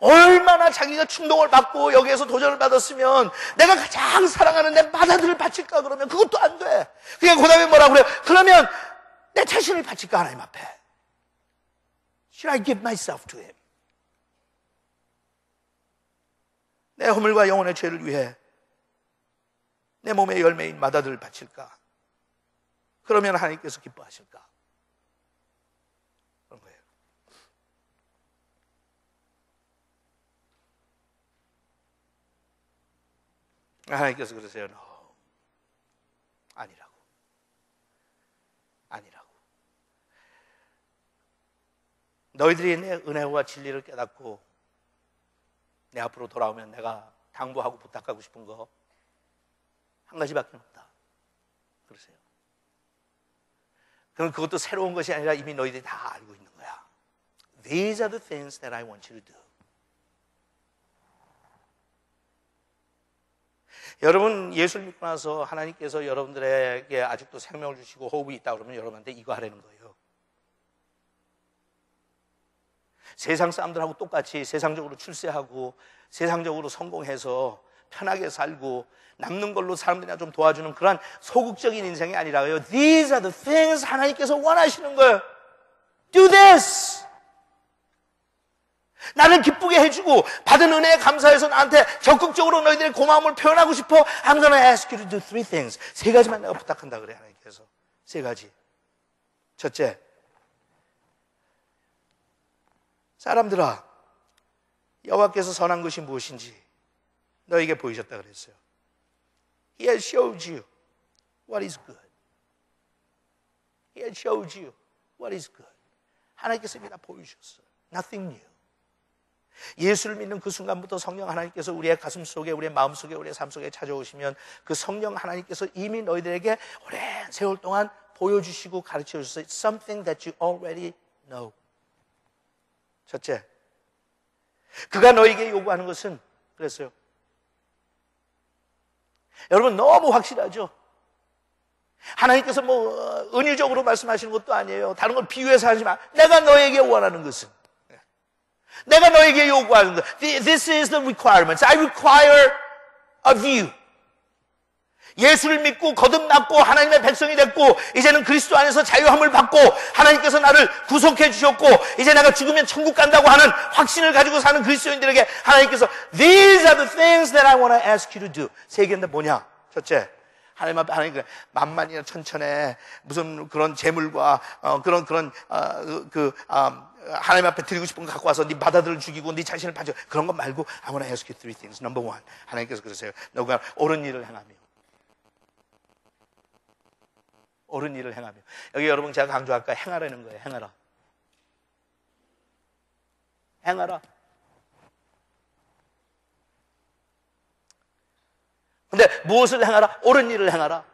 얼마나 자기가 충동을 받고 여기에서 도전을 받았으면 내가 가장 사랑하는 내 마다들을 바칠까 그러면 그것도 안 돼. 그게 그 다음에 뭐라 그래요? 그러면 내 자신을 바칠까 하나님 앞에. Should I give myself to him? 내 허물과 영혼의 죄를 위해 내 몸의 열매인 마다들을 바칠까? 그러면 하나님께서 기뻐하실까? 그런 거예요. 하나님께서 그러세요. No. 아니라고. 아니라고. 너희들이 내 은혜와 진리를 깨닫고 내 앞으로 돌아오면 내가 당부하고 부탁하고 싶은 거 한 가지밖에 없다. 그러세요. 그럼 그것도 새로운 것이 아니라 이미 너희들이 다 알고 있는 거야. These are the things that I want you to do. 여러분 예수를 믿고 나서 하나님께서 여러분들에게 아직도 생명을 주시고 호흡이 있다 그러면 여러분한테 이거 하라는 거예요. 세상 사람들하고 똑같이 세상적으로 출세하고 세상적으로 성공해서 편하게 살고 남는 걸로 사람들이나 좀 도와주는 그런 소극적인 인생이 아니라요. These are the things 하나님께서 원하시는 거예요. Do this. 나를 기쁘게 해주고 받은 은혜에 감사해서 나한테 적극적으로 너희들의 고마움을 표현하고 싶어. I'm gonna ask you to do three things. 세 가지만 내가 부탁한다 그래 하나님께서. 세 가지. 첫째, 사람들아, 여호와께서 선한 것이 무엇인지 너에게 보이셨다 그랬어요. He has showed you what is good. He has showed you what is good. 하나님께서 이미 다 보여주셨어요. Nothing new. 예수를 믿는 그 순간부터 성령 하나님께서 우리의 가슴 속에, 우리의 마음 속에, 우리의 삶 속에 찾아오시면 그 성령 하나님께서 이미 너희들에게 오랜 세월 동안 보여주시고 가르쳐 주셨어요. Something that you already know. 첫째, 그가 너에게 요구하는 것은 그랬어요. 여러분 너무 확실하죠? 하나님께서 뭐 어, 은유적으로 말씀하시는 것도 아니에요. 다른 걸 비유해서 하지 마. 내가 너에게 원하는 것은 내가 너에게 요구하는 것. This is the requirements. I require of you. 예수를 믿고 거듭났고 하나님의 백성이 됐고 이제는 그리스도 안에서 자유함을 받고 하나님께서 나를 구속해 주셨고 이제 내가 죽으면 천국 간다고 하는 확신을 가지고 사는 그리스도인들에게 하나님께서 These are the things that I want to ask you to do. 세 개인데 뭐냐? 첫째, 하나님 앞에 하나님 그 만만이나 천천에 무슨 그런 재물과 어, 그런 그런 어, 그, 그 어, 하나님 앞에 드리고 싶은 거 갖고 와서 네 바다들을 죽이고 네 자신을 파져 그런 것 말고 I want to ask you three things. Number one, 하나님께서 그러세요. 너가 옳은 일을 행하며 옳은 일을 행하며 여기 여러분 제가 강조할까 행하라는 거예요. 행하라. 행하라. 근데 무엇을 행하라? 옳은 일을 행하라.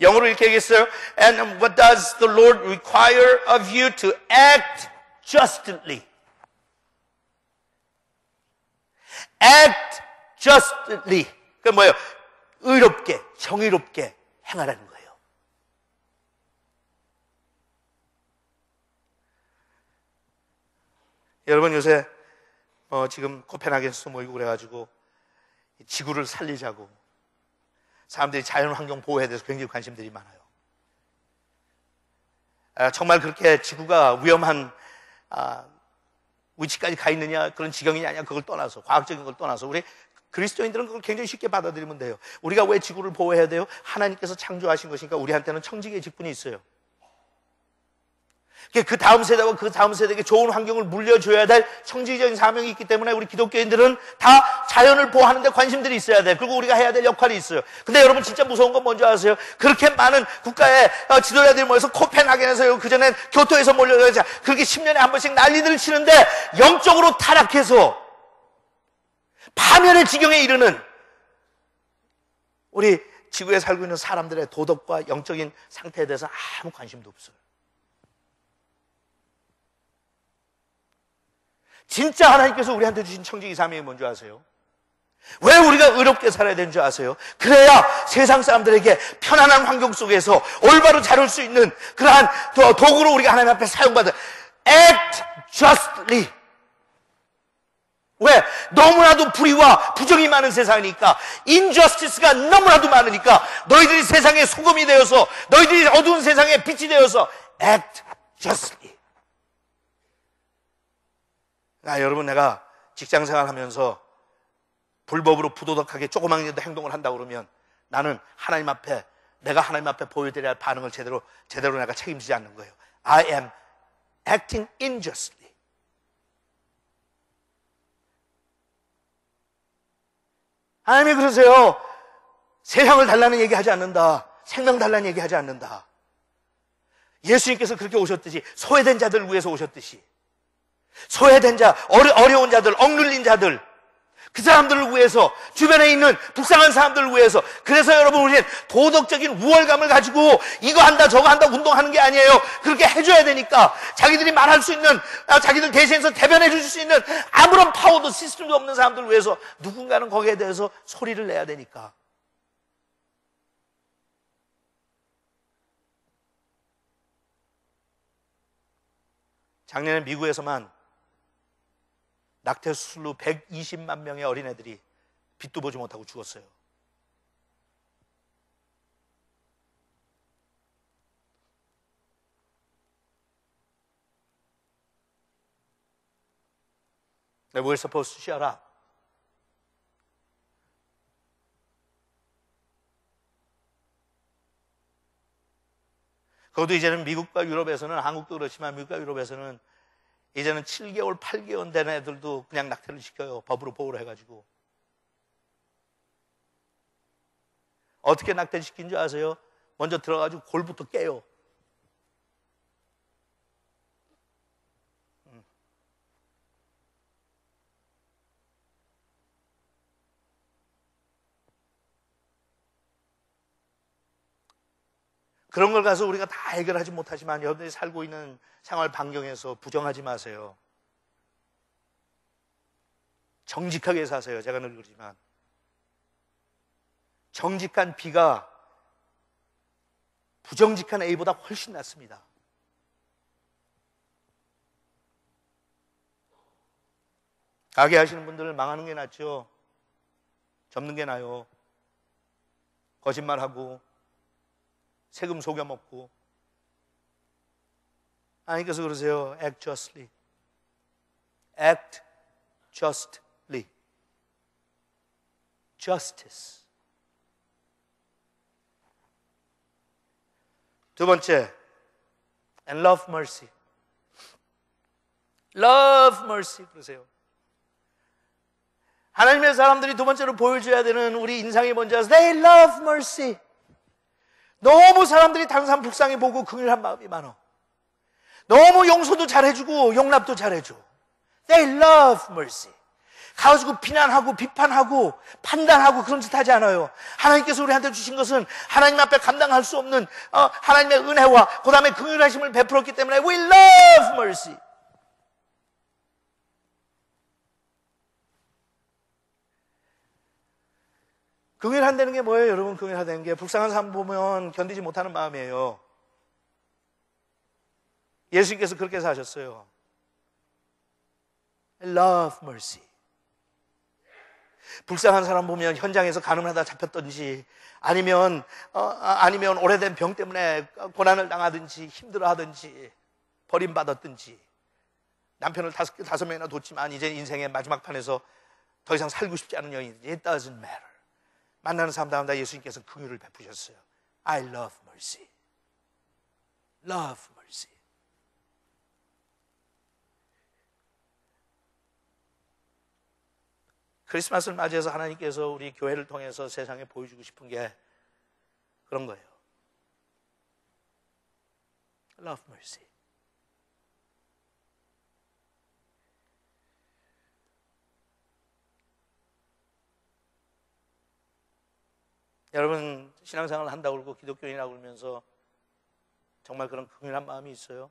영어로 이렇게 얘기했어요. And what does the Lord require of you to act justly? act justly. 그 뭐예요? 의롭게, 정의롭게 행하라는 거예요. 여러분 요새 어, 지금 코펜하겐에서 모이고 그래가지고 지구를 살리자고 사람들이 자연 환경 보호에 대해서 굉장히 관심들이 많아요. 아, 정말 그렇게 지구가 위험한 아, 위치까지 가 있느냐 그런 지경이냐 아니냐 그걸 떠나서 과학적인 걸 떠나서 우리 그리스도인들은 그걸 굉장히 쉽게 받아들이면 돼요. 우리가 왜 지구를 보호해야 돼요? 하나님께서 창조하신 것이니까 우리한테는 청지기의 직분이 있어요. 그 다음 세대와 그 다음 세대에게 좋은 환경을 물려줘야 될 청지적인 사명이 있기 때문에 우리 기독교인들은 다 자연을 보호하는데 관심들이 있어야 돼. 그리고 우리가 해야 될 역할이 있어요. 근데 여러분 진짜 무서운 건 뭔지 아세요? 그렇게 많은 국가의 어, 지도자들이 모여서 코펜하겐에서 그전엔 교토에서 몰려서 그렇게 10년에 한 번씩 난리들을 치는데 영적으로 타락해서 파멸의 지경에 이르는 우리 지구에 살고 있는 사람들의 도덕과 영적인 상태에 대해서 아무 관심도 없어요. 진짜 하나님께서 우리한테 주신 청지기 사명이 뭔지 아세요? 왜 우리가 의롭게 살아야 되는 줄 아세요? 그래야 세상 사람들에게 편안한 환경 속에서 올바로 자를 수 있는 그러한 도구로 우리가 하나님 앞에 사용받은 act justly. 왜? 너무나도 불의와 부정이 많은 세상이니까 인저스티스가 너무나도 많으니까 너희들이 세상의 소금이 되어서 너희들이 어두운 세상에 빛이 되어서 act justly. 아, 여러분 내가 직장 생활하면서 불법으로 부도덕하게 조그만 일도 행동을 한다 그러면 나는 하나님 앞에 내가 하나님 앞에 보여드려야 할 반응을 제대로 제대로 내가 책임지지 않는 거예요. I am acting unjustly. 하나님이 그러세요. 세상을 달라는 얘기 하지 않는다. 생명 달라는 얘기 하지 않는다. 예수님께서 그렇게 오셨듯이 소외된 자들을 위해서 오셨듯이 소외된 자, 어려, 운 자들, 억눌린 자들. 그 사람들을 위해서 주변에 있는 불쌍한 사람들을 위해서. 그래서 여러분 우리는 도덕적인 우월감을 가지고 이거 한다 저거 한다 운동하는 게 아니에요. 그렇게 해줘야 되니까 자기들이 말할 수 있는 아, 자기들 대신해서 대변해 줄 수 있는 아무런 파워도 시스템도 없는 사람들을 위해서 누군가는 거기에 대해서 소리를 내야 되니까. 작년에 미국에서만 낙태 수술로 120만 명의 어린애들이 빛도 보지 못하고 죽었어요. we're supposed to shut up. 그것도 이제는 미국과 유럽에서는 한국도 그렇지만 미국과 유럽에서는 이제는 7개월, 8개월 된 애들도 그냥 낙태를 시켜요. 법으로 보호를 해가지고. 어떻게 낙태시킨 줄 아세요? 먼저 들어가지고 골부터 깨요. 그런 걸 가서 우리가 다 해결하지 못하지만 여러분들이 살고 있는 생활 반경에서 부정하지 마세요. 정직하게 사세요. 제가 늘 그러지만. 정직한 B가 부정직한 A보다 훨씬 낫습니다. 가게 하시는 분들 망하는 게 낫죠. 접는 게 나요. 거짓말하고 세금 속여 먹고 하나님께서 그러세요. Act justly. Act justly. Justice. 두 번째, and love mercy. Love mercy. 그러세요. 하나님의 사람들이 두 번째로 보여줘야 되는 우리 인상이 뭔지 아세요? They love mercy. 너무 사람들이 사람 불쌍히 보고 긍휼한 마음이 많아. 너무 용서도 잘해주고 용납도 잘해줘. They love mercy. 가지고 비난하고 비판하고 판단하고 그런 짓 하지 않아요. 하나님께서 우리한테 주신 것은 하나님 앞에 감당할 수 없는 어, 하나님의 은혜와 그 다음에 긍휼하심을 베풀었기 때문에 we love mercy. 긍휼한다는 게 뭐예요, 여러분? 긍휼하다는 게 불쌍한 사람 보면 견디지 못하는 마음이에요. 예수님께서 그렇게 사셨어요. Love mercy. 불쌍한 사람 보면 현장에서 가늠하다 잡혔던지 아니면 어, 아니면 오래된 병 때문에 고난을 당하든지 힘들어하든지 버림받았든지 남편을 다섯, 다섯 명이나 뒀지만 이제 인생의 마지막 판에서 더 이상 살고 싶지 않은 여인 it doesn't matter 만나는 사람마다 예수님께서 긍휼을 베푸셨어요 I love mercy love 크리스마스를 맞이해서 하나님께서 우리 교회를 통해서 세상에 보여주고 싶은 게 그런 거예요. Love mercy. 여러분 신앙생활을 한다고 그러고 기독교인이라고 그러면서 정말 그런 긍휼한 마음이 있어요?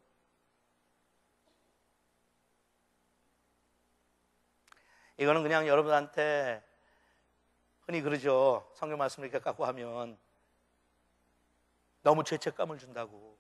이거는 그냥 여러분한테 흔히 그러죠. 성경 말씀을 이렇게 갖고 하면 너무 죄책감을 준다고.